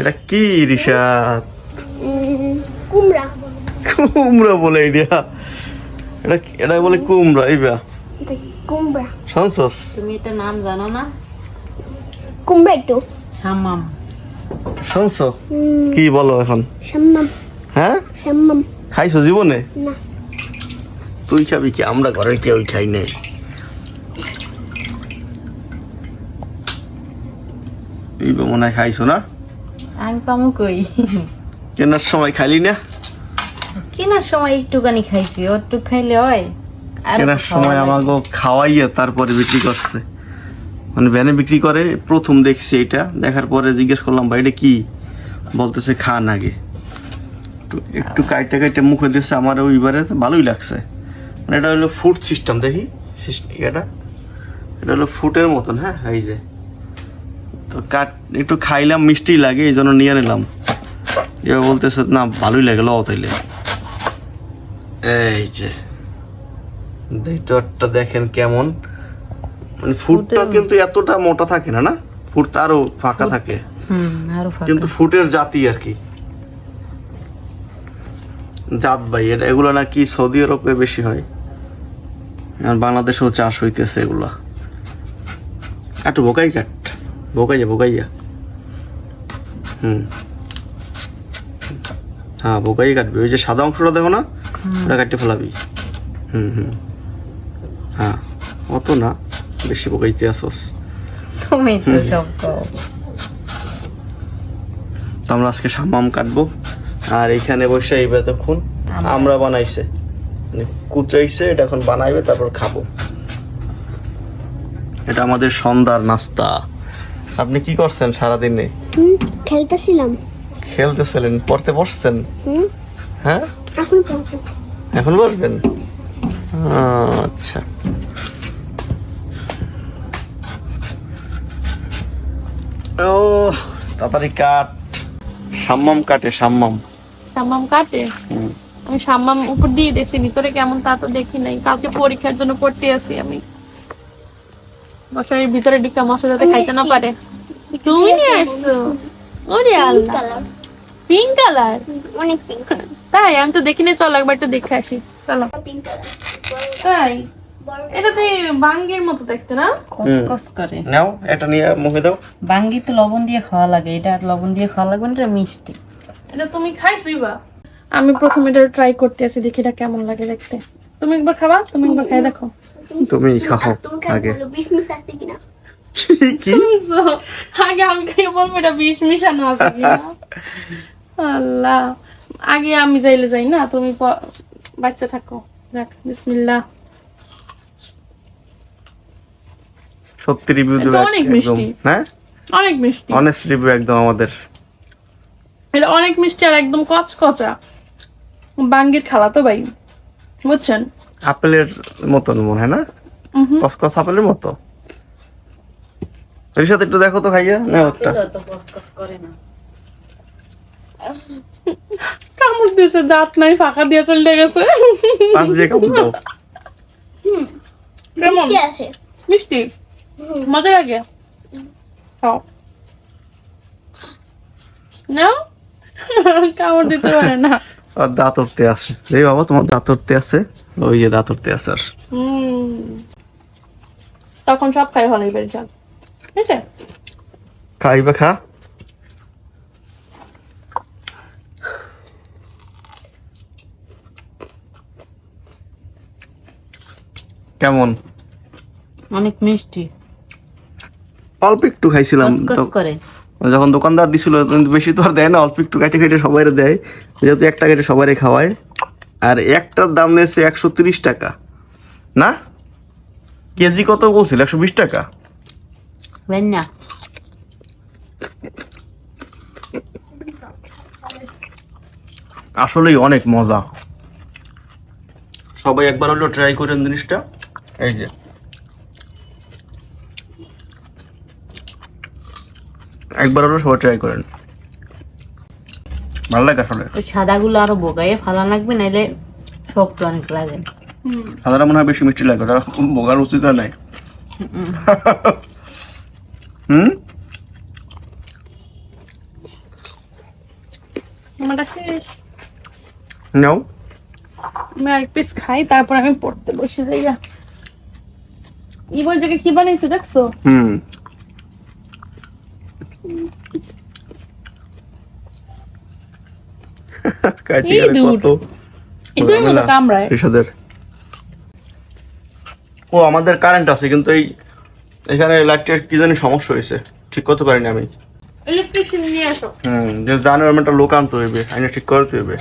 এটা কি উম, কুমড়া। কুমড়া বলে এটা এটা এটা বলে কুমড়া এইবা কুমড়া। শুনছস তুমি এটা নাম জানো না? কুমড়া একটু। সাম্মাম। শুনছ কি বলো এখন? হ্যাঁ? খাইছো জীবনে? না। তুই খাবি কি? আমরা ঘরের কেউ খাই নাই। এই মনে হয় খাইছো না? আমি পামু কই? কেনার সময় খাইলি না? কেনার সময় একটুখানি খাইছি ওটুক খাইলে হয়। কেনার সময় আমাকে খাওয়াইয়া তারপরে বিক্রি করছে। মানে ভ্যানে বিক্রি করে প্রথম দেখছি এটা। দেখার পরে জিজ্ঞেস করলাম ভাই এটা কি? বলতেছে খান আগে। একটু- একটু কাইটা কাইটা মুখে দিয়েছে আমার ওইবারে ভালোই লাগছে। মানে এটা হলো ফুড সিস্টেম দেখি। এটা? এটা হলো ফুটের মতন হ্যাঁ এই যে। তো কাট একটু খাইলাম মিষ্টি লাগে এই জন্য নিয়ে নিলাম। এবার বলতেছে না ভালোই লাগে লও তাইলে। এই যে ভিতরটা দেখেন কেমন। মানে ফুটটা কিন্তু এতটা মোটা থাকে না না? ফুটটা আরও ফাঁকা থাকে। কিন্তু ফুটের জাতি আর কি। জাত ভাই এটা এগুলো নাকি সৌদি আরবে বেশি হয়। আর বাংলাদেশেও চাষ হইতেছে এগুলা। একটু বোকাই কাট। বোকাইয়া বোকাইয়া হুম। হ্যাঁ বোকাই কাটবি। ওই যে সাদা অংশটা দেখো না ওটা কাটতে ফেলাবি। হুম হুম। হ্যাঁ অত না বেশি আসস। তুমি তো সব। তো আমরা আজকে সামাম কাটবো। আর এখানে বসে এইবে তখন আমরা বানাইছে। মানে কুচাইছে এটা এখন বানাইবে তারপর খাব। এটা আমাদের সন্ধ্যার নাস্তা। আপনি কি করছেন সারাদিনে? হুম খেলতেছিলাম। খেলতেছিলেন পড়তে বসছেন? হ্যাঁ? এখন বসবেন? আচ্ছা। ও তাড়াতাড়ি কাট। সাম্মাম কাটে সাম্মাম। সাম্মাম কাটে? আমি সাম্মাম উপর দিয়ে দেখছি ভিতরে কেমন তা তো দেখি নাই। কালকে পরীক্ষার জন্য পড়তে আসি আমি। মশারির ভিতরে ডিক্কা মশা যাতে খাইতে না পারে। তুমি নিয়ে আসছো? ওরে আল্লাহ। কালার পিঙ্ক কালার অনেক পিঙ্ক তাই আমি তো দেখিনি চলো একবার একটু দেখে আসি। চলো। পিঙ্ক কালার তাই? এটা তো বাঙ্গির মতো দেখতে না? কসকস করে। নাও এটা নিয়ে মুখে দাও। বাঙ্গি তো লবণ দিয়ে খাওয়া লাগে। এটা আর লবণ দিয়ে খাওয়া লাগবে না এটা মিষ্টি। এটা তুমি খাইছই বা আমি প্রথমে এটা ট্রাই করতে আসি দেখি এটা কেমন লাগে দেখতে। তুমি একবার খাবা? তুমি একবার খাই দেখো। তুমি খাও আগে। কি? শুনছো? আগে আমি খাই বলব এটা বিষ মিশানো আছে আল্লাহ। আগে আমি যাইলে যাই না? তুমি বাচ্চা থাকো। দেখ বিসমিল্লাহ। সত্যি রিভিউ দেবে অনেক মিষ্টি। হ্যাঁ? অনেক মিষ্টি। অনেস্ট রিভিউ একদম আমাদের। এটা অনেক মিষ্টি আর একদম কচকচা। বাঙ্গির খালা তো ভাই। বুঝছেন? আপেলের মতন মনে হয় না। কসকস আপেলের মতো? এর সাথে একটু দেখো তো খাইয়া না ওটা কসকস করে না। কামড় দিয়েছে দাঁত নাই ফাঁকা দিয়ে চলে গেছে। পাশ দিয়ে কামড় দাও। কেমন? মিষ্টি মজা লাগে? খাও। নাও। কামড় দিতে পারে না। আর দাঁত উঠতে আছে। এই বাবা তোমার দাঁত উঠতে আছে? ওই যে দাঁত উঠতে আছে আর। তখন সব খাই ভালোই বেড়ে যান ঠিক আছে? খাইবা খা। কেমন? অনেক মিষ্টি। অল্প একটু খাইছিলাম। করে। যখন দোকানদার দিছিল কিন্তু বেশি তো আর দেয় না অল্প একটু কেটে কেটে সবাই দেয়। যেহেতু একটা কেটে সবাই খাওয়ায়। আর একটার দাম নিয়েছে একশো তিরিশ টাকা। না? কেজি কত বলছিল? একশো বিশ টাকা? না আসলেই অনেক মজা। সবাই একবার হলো ট্রাই করেন জিনিসটা। এই যে। একবার হলো সবাই ট্রাই করেন। ভালো লাগে আসলে। ওই সাদাগুলো আরও বোগাইয়ে ফালা লাগবে নাইলে শক্ত অনেক লাগে। হুম মনে হয় বেশি মিষ্টি লাগে ওটা বোগার উচিত নাই। হুম? আমারটা শেষ। নাও। আমি আর পিস খাই তারপর আমি পড়তে বসে যাই। গা। ই বই জায়গায় কি বানাইছো দেখছ? হুম কাটি আর ইঁদুর। কত ইঁদুরের মতো ঝামেলা কামড়ায় এসবের। ও আমাদের কারেন্ট আছে কিন্তু এই এখানে লাইটের কি জানি সমস্যা হয়েছে। ঠিক করতে পারিনি আমি। ইলেকট্রিশিয়ান নিয়ে আসো। হুম যে জানো একটা লোক আনতে হইবে আইনে ঠিক করতে হইবে।